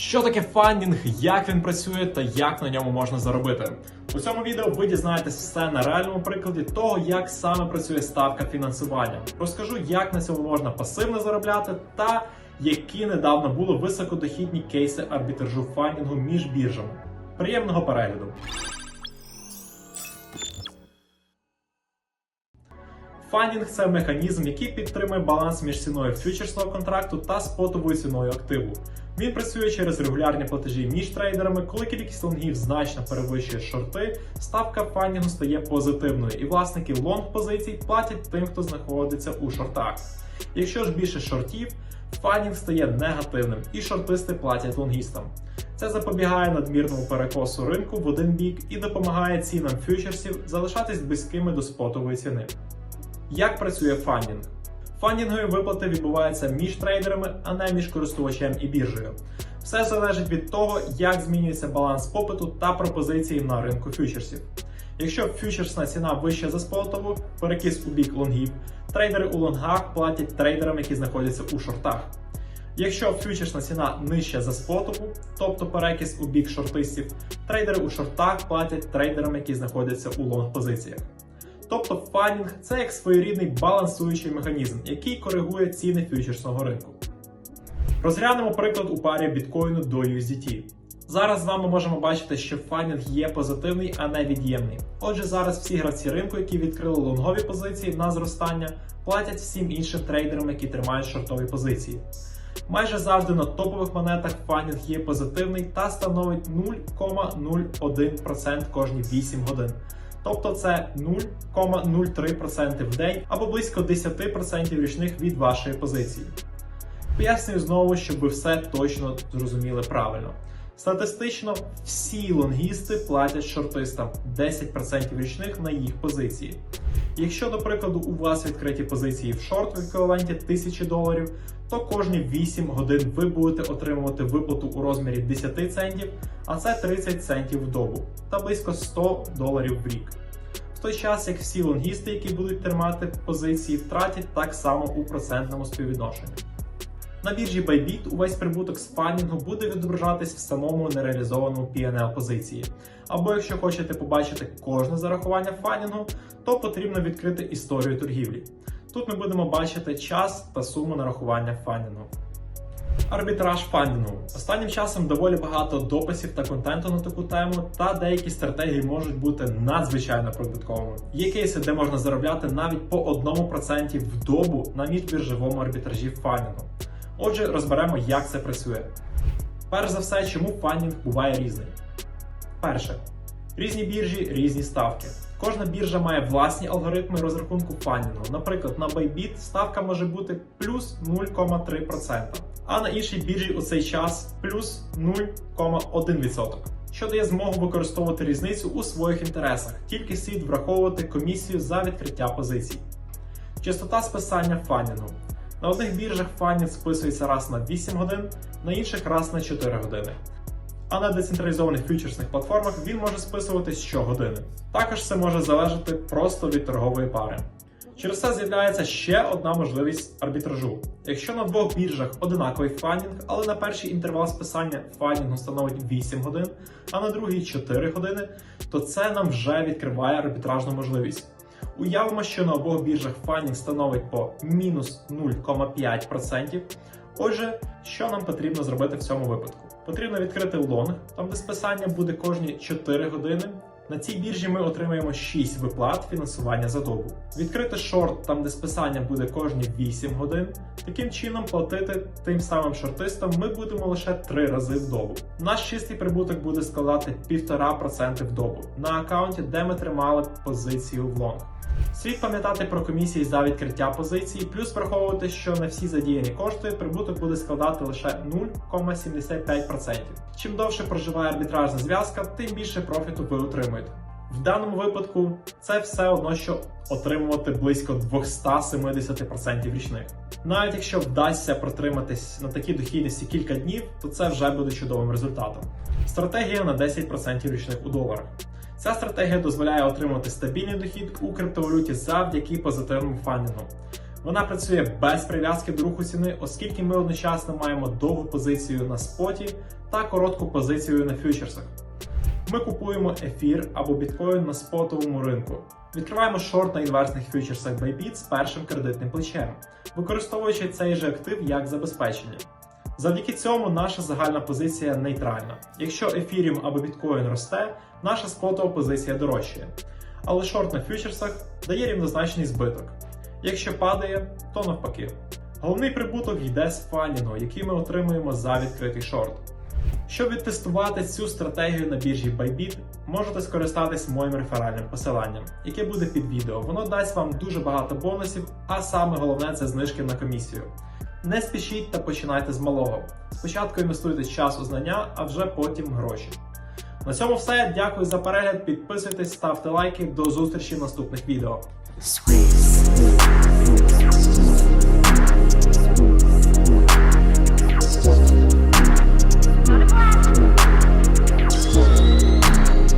Що таке фандінг, як він працює та як на ньому можна заробити? У цьому відео ви дізнаєтесь все на реальному прикладі того, як саме працює ставка фінансування. Розкажу, як на цьому можна пасивно заробляти та які недавно були високодохідні кейси арбітражу фандінгу між біржами. Приємного перегляду! Фандінг це механізм, який підтримує баланс між ціною фьючерсного контракту та спотовою ціною активу. Він працює через регулярні платежі між трейдерами. Коли кількість лонгів значно перевищує шорти, ставка фандінгу стає позитивною, і власники лонг позицій платять тим, хто знаходиться у шортах. Якщо ж більше шортів, фандінг стає негативним, і шортисти платять лонгістам. Це запобігає надмірному перекосу ринку в один бік і допомагає цінам фьючерсів залишатись близькими до спотової ціни. Як працює фандінг? Фандінгові виплати відбуваються між трейдерами, а не між користувачем і біржею. Все залежить від того, як змінюється баланс попиту та пропозиції на ринку фьючерсів. Якщо фьючерсна ціна вища за спотову, перекис у бік лонгів, трейдери у лонгах платять трейдерам, які знаходяться у шортах. Якщо фьючерсна ціна нижча за спотову, тобто перекис у бік шортистів, трейдери у шортах платять трейдерам, які знаходяться у лонг позиціях. Тобто фандінг це як своєрідний балансуючий механізм, який коригує ціни фьючерсного ринку. Розглянемо приклад у парі біткоїну до USDT. Зараз з вами можемо бачити, що фандінг є позитивний, а не від'ємний. Отже, зараз всі гравці ринку, які відкрили лонгові позиції на зростання, платять всім іншим трейдерам, які тримають шортові позиції. Майже завжди на топових монетах фандінг є позитивний та становить 0,01% кожні 8 годин. Тобто це 0,03% в день або близько 10% річних від вашої позиції. Пояснюю знову, щоб ви все точно зрозуміли правильно. Статистично всі лонгісти платять шортистам 10% річних на їх позиції. Якщо, до прикладу, у вас відкриті позиції в шорт в еквіваленті 1000 доларів, то кожні 8 годин ви будете отримувати виплату у розмірі 10 центів, а це 30 центів в добу та близько 100 доларів в рік. В той час як всі лонгісти, які будуть тримати позиції, втратять так само у процентному співвідношенні. На біржі Bybit увесь прибуток з фандінгу буде відображатись в самому нереалізованому PNL позиції. Або якщо хочете побачити кожне зарахування фандінгу, то потрібно відкрити історію торгівлі. Тут ми будемо бачити час та суму нарахування фандінгу. Арбітраж фандінгу. Останнім часом доволі багато дописів та контенту на таку тему, та деякі стратегії можуть бути надзвичайно прибутковими. Є кейси, де можна заробляти навіть по 1% в добу на міжбіржовому арбітражі фандінгу. Отже, розберемо, як це працює. Перш за все, чому фандінг буває різний. Перше, різні біржі, різні ставки. Кожна біржа має власні алгоритми розрахунку фандінгу. Наприклад, на Bybit ставка може бути плюс 0,3%, а на іншій біржі у цей час плюс 0,1%, що дає змогу використовувати різницю у своїх інтересах, тільки слід враховувати комісію за відкриття позицій. Частота списання фандінгу. На одних біржах фандінг списується раз на 8 годин, на інших раз на 4 години. А на децентралізованих фьючерсних платформах він може списуватись щогодини. Також це може залежати просто від торгової пари. Через це з'являється ще одна можливість арбітражу. Якщо на двох біржах одинаковий фандінг, але на перший інтервал списання фандінгу становить 8 годин, а на другий 4 години, то це нам вже відкриває арбітражну можливість. Уявимо, що на обох біржах фандінг становить по мінус 0,5%. Отже, що нам потрібно зробити в цьому випадку? Потрібно відкрити лонг, там де списання буде кожні 4 години. На цій біржі ми отримаємо 6 виплат фінансування за добу. Відкрити шорт, там де списання буде кожні 8 годин. Таким чином платити тим самим шортистам ми будемо лише 3 рази в добу. Наш чистий прибуток буде складати 1,5% в добу на аккаунті, де ми тримали позицію в лонг. Слід пам'ятати про комісії за відкриття позиції, плюс враховувати, що на всі задіяні кошти прибуток буде складати лише 0,75%. Чим довше проживає арбітражна зв'язка, тим більше профіту ви отримуєте. В даному випадку це все одно, що отримувати близько 270% річних. Навіть якщо вдасться протриматись на такій дохідності кілька днів, то це вже буде чудовим результатом. Стратегія на 10% річних у доларах. Ця стратегія дозволяє отримати стабільний дохід у криптовалюті завдяки позитивному фандингу. Вона працює без прив'язки до руху ціни, оскільки ми одночасно маємо довгу позицію на споті та коротку позицію на фьючерсах. Ми купуємо ефір або біткоін на спотовому ринку. Відкриваємо шорт на інверсних фьючерсах Bybit з першим кредитним плечем, використовуючи цей же актив як забезпечення. Завдяки цьому наша загальна позиція нейтральна. Якщо ефіріум або біткоін росте, наша спотова позиція дорожчає. Але шорт на фьючерсах дає рівнозначний збиток. Якщо падає, то навпаки. Головний прибуток йде з фалінгу, який ми отримуємо за відкритий шорт. Щоб відтестувати цю стратегію на біржі Bybit, можете скористатись моїм реферальним посиланням, яке буде під відео. Воно дасть вам дуже багато бонусів, а саме головне це знижки на комісію. Не спішіть та починайте з малого. Спочатку інвестуйте час у знання, а вже потім гроші. На цьому все. Дякую за перегляд. Підписуйтесь, ставте лайки. До зустрічі в наступних відео.